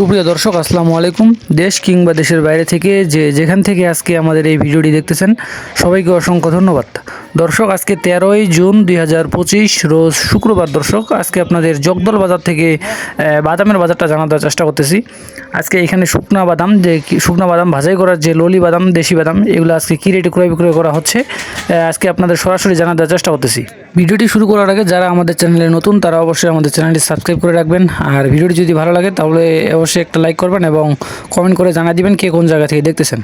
সুপ্রিয় দর্শক, আসসালামু আলাইকুম। দেশ কিংবা দেশের বাইরে থেকে যে যেখান থেকে আজকে আমাদের এই ভিডিওটি দেখতেছেন, সবাইকে অসংখ্য ধন্যবাদ। দর্শক, আজকে তেরোই জুন দুই হাজার পঁচিশ, রোজ শুক্রবার। দর্শক, আজকে আপনাদের জগদল বাজার থেকে বাদামের বাজারটা জানার দেওয়ার চেষ্টা করতেছি। আজকে এখানে শুকনা বাদাম, যে শুকনা বাদাম, ভাজাই করার যে ললি বাদাম, দেশি বাদাম, এগুলো আজকে কী রেটে ক্রয় বিক্রয় করা হচ্ছে আজকে আপনাদের সরাসরি জানার দেওয়ার চেষ্টা করতেছি। ভিডিওটি শুরু করার আগে যারা আমাদের চ্যানেলে নতুন, তারা অবশ্যই আমাদের চ্যানেলটি সাবস্ক্রাইব করে রাখবেন। আর ভিডিওটি যদি ভালো লাগে, তাহলে অবশ্যই একটা লাইক করবেন এবং কমেন্ট করে জানা দিবেন কে কোন জায়গা থেকে দেখতেছেন।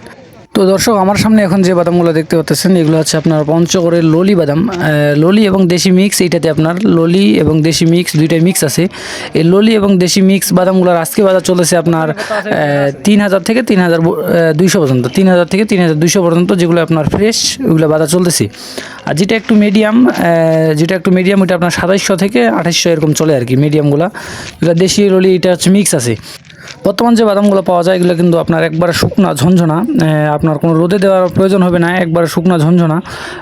তো দর্শক, আমার সামনে এখন যে বাদামগুলো দেখতে পাচ্ছেন এগুলো হচ্ছে আপনার পঞ্চগড়ের ললি বাদাম। ললি এবং দেশি মিক্স, এইটাতে আপনার ললি এবং দেশি মিক্স দুইটাই মিক্স আছে। এই ললি এবং দেশি মিক্স বাদামগুলোর আজকে বাজার চলেছে আপনার তিন হাজার থেকে তিন হাজার দুইশো পর্যন্ত, তিন হাজার থেকে তিন হাজার দুইশো পর্যন্ত যেগুলো আপনার ফ্রেশ, ওইগুলো বাজার চলতেছে। আর যেটা একটু মিডিয়াম যেটা একটু মিডিয়াম ওইটা আপনার সাতাইশশো থেকে আঠাশশো এরকম চলে আর কি মিডিয়ামগুলো যেটা দেশি ললি এটা হচ্ছে মিক্স আছে। বর্তমান যে বাদামগুলো পাওয়া যায় এগুলো কিন্তু আপনার একবারে শুকনা ঝনঝনা আহ, আপনার কোনো রোদে দেওয়ার প্রয়োজন হবে না একবার শুকনা ঝনঝনা।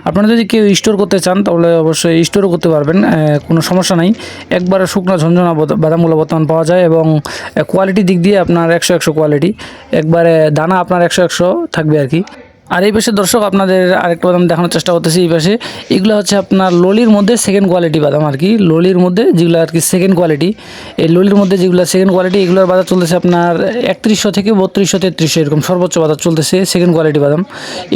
আপনারা যদি কেউ স্টোর করতে চান তাহলে অবশ্যই স্টোরও করতে পারবেন কোনো সমস্যা নাই। একবার শুকনা ঝনঝনা বাদ- বাদামগুলো বর্তমান পাওয়া যায় এবং কোয়ালিটির দিক দিয়ে আপনার একশো একশো কোয়ালিটি একবারে দানা আপনার একশো একশো থাকবে আর কি। আর এই পাশে দর্শক আপনাদের আরেকটা বাদাম দেখানোর চেষ্টা করতেছি, এই পাশে। এগুলো হচ্ছে আপনার ললির মধ্যে সেকেন্ড কোয়ালিটি বাদাম আর কি। ললির মধ্যে যেগুলো আর কি সেকেন্ড কোয়ালিটি এই ললির মধ্যে যেগুলো সেকেন্ড কোয়ালিটি এগুলোর বাজার চলতেছে আপনার একত্রিশশো থেকে বত্রিশশো, তেত্রিশশো, এরকম সর্বোচ্চ বাজার চলতেছে সেকেন্ড কোয়ালিটি বাদাম।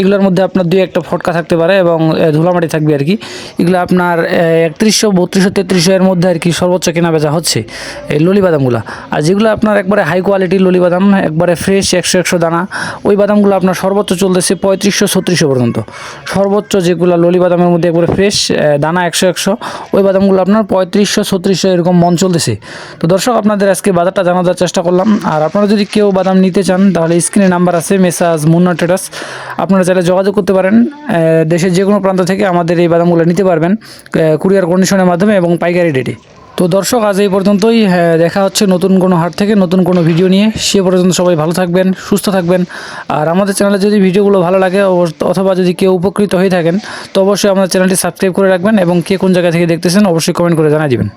এগুলোর মধ্যে আপনার দুই একটা ফটকা থাকতে পারে এবং ধুলামাটি থাকবে আর কি। এগুলো আপনার একত্রিশশো, বত্রিশশো, তেত্রিশশো এর মধ্যে আর কি সর্বোচ্চ কেনা বেচা হচ্ছে এই ললি বাদামগুলো। আর যেগুলো আপনার একবারে হাই কোয়ালিটির ললি বাদাম, একবারে ফ্রেশ একশো একশো দানা, ওই বাদামগুলো আপনার সর্বোচ্চ চলতেছে পঁয়ত্রিশশো, ছত্রিশশো পর্যন্ত। সর্বোচ্চ যেগুলো ললি বাদামের মধ্যে একবারে ফ্রেশ দানা একশো একশো, ওই বাদামগুলো আপনার পঁয়ত্রিশশো, ছত্রিশশো এরকম মন চলতেছে। তো দর্শক, আপনাদের আজকে বাজারটা জানার চেষ্টা করলাম। আর আপনারা যদি কেউ বাদাম নিতে চান, তাহলে স্ক্রিনে নাম্বার আছে, মেসাজ মুন্না ট্রেডার্স। আপনারা চাইলে যোগাযোগ করতে পারেন। দেশের যে কোনো প্রান্ত থেকে আমাদের এই বাদামগুলো নিতে পারবেন কুরিয়ার কন্ডিশনের মাধ্যমে এবং পাইকারি রেটে। তো দর্শক আজ এই পর্যন্তই। হ্যাঁ, দেখা হচ্ছে নতুন কোনো হাট থেকে নতুন কোনো ভিডিও নিয়ে। সে পর্যন্ত সবাই ভালো থাকবেন সুস্থ থাকবেন। আর আমাদের চ্যানেলে যদি ভিডিওগুলো ভালো লাগে অথবা যদি কেউ উপকৃত হয়ে থাকেন তো অবশ্যই আমাদের চ্যানেলটি সাবস্ক্রাইব করে রাখবেন এবং কে কোন জায়গা থেকে দেখতেছেন অবশ্যই কমেন্ট করে জানা দিবেন।